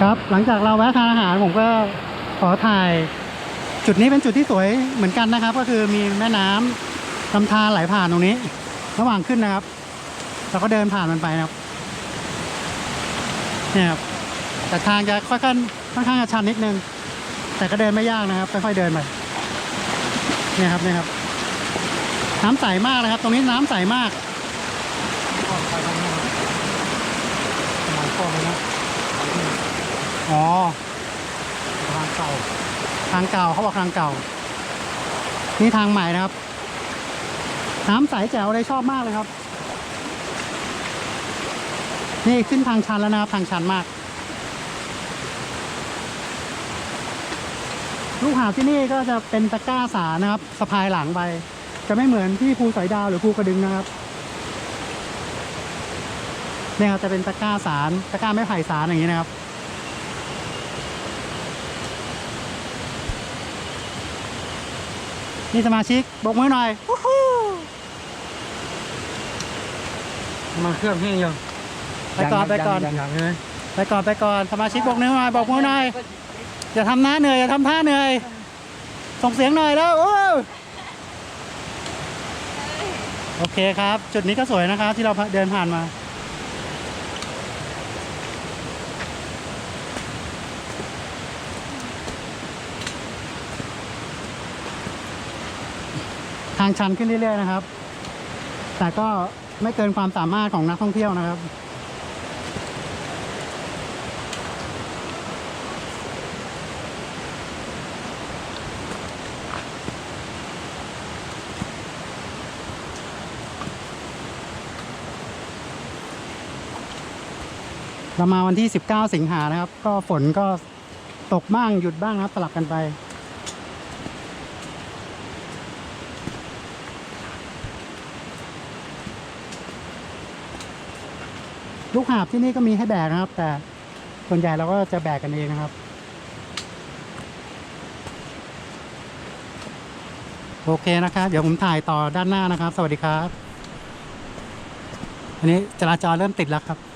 ครับหลังจากเราแวะทานอาหารผมก็ขอถ่าย จุดนี้เป็นจุดที่สวยเหมือนกันนะครับ ก็คือมีแม่น้ำลำธารไหลผ่านตรงนี้ ระหว่างขึ้นนะครับ เราก็เดินผ่านมันไปนะครับเนี่ยครับแต่ทางจะค่อยๆค่อนข้างจะชันนิดนึง แต่ก็เดินไม่ยากนะครับค่อยๆเดินไปเนี่ยครับเนี่ยครับ น้ำใสมากนะครับ ตรงนี้น้ำใสมากไปทางนี้ครับประมาณข้อเลยนะ อ๋อ ทางเก่า ทางเก่าเขาบอกทางเก่า นี่ทางใหม่นะครับ น้ำใสแจ๋วเลยชอบมากเลยครับ นี่ขึ้นทางชันแล้วนะครับ ทางชันมาก ลูกหาบที่นี่ก็จะเป็นตะกร้าสารนะครับสะพายหลังไป จะไม่เหมือนที่ภูสอยดาวหรือภูกระดึงนะครับเนี่ยครับจะเป็นตะกร้าสารตะกร้าไม้ไผ่สารอย่างนี้นะครับ นี่สมาชิกบกมือหน่อยวู้ฮู้มันเครื่องแห้งยังไปก่อนไปก่อนยังยังใช่ไหมไปก่อนไปก่อนสมาชิกบกมือหน่อยบอกมือหน่อยอย่าทำหน้าเหนื่อยอย่าทำท่าเหนื่อยส่งเสียงหน่อยแล้วโอ้โอเคครับ จุดนี้ก็สวยนะครับที่เราเดินผ่านมา ทางชันขึ้นเรื่อยๆนะครับ แต่ก็ไม่เกินความสามารถของนักท่องเที่ยวนะครับเรามาวันที่ 19 สิงหานะครับ ก็ฝนก็ตกบ้างหยุดบ้างนะครับสลับกันไป ลูกหาบที่นี่ก็มีให้แบกนะครับ แต่ส่วนใหญ่เราก็จะแบกกันเองนะครับ โอเคนะครับ เดี๋ยวผมถ่ายต่อด้านหน้านะครับ สวัสดีครับ อันนี้จราจรเริ่มติดแล้วครับ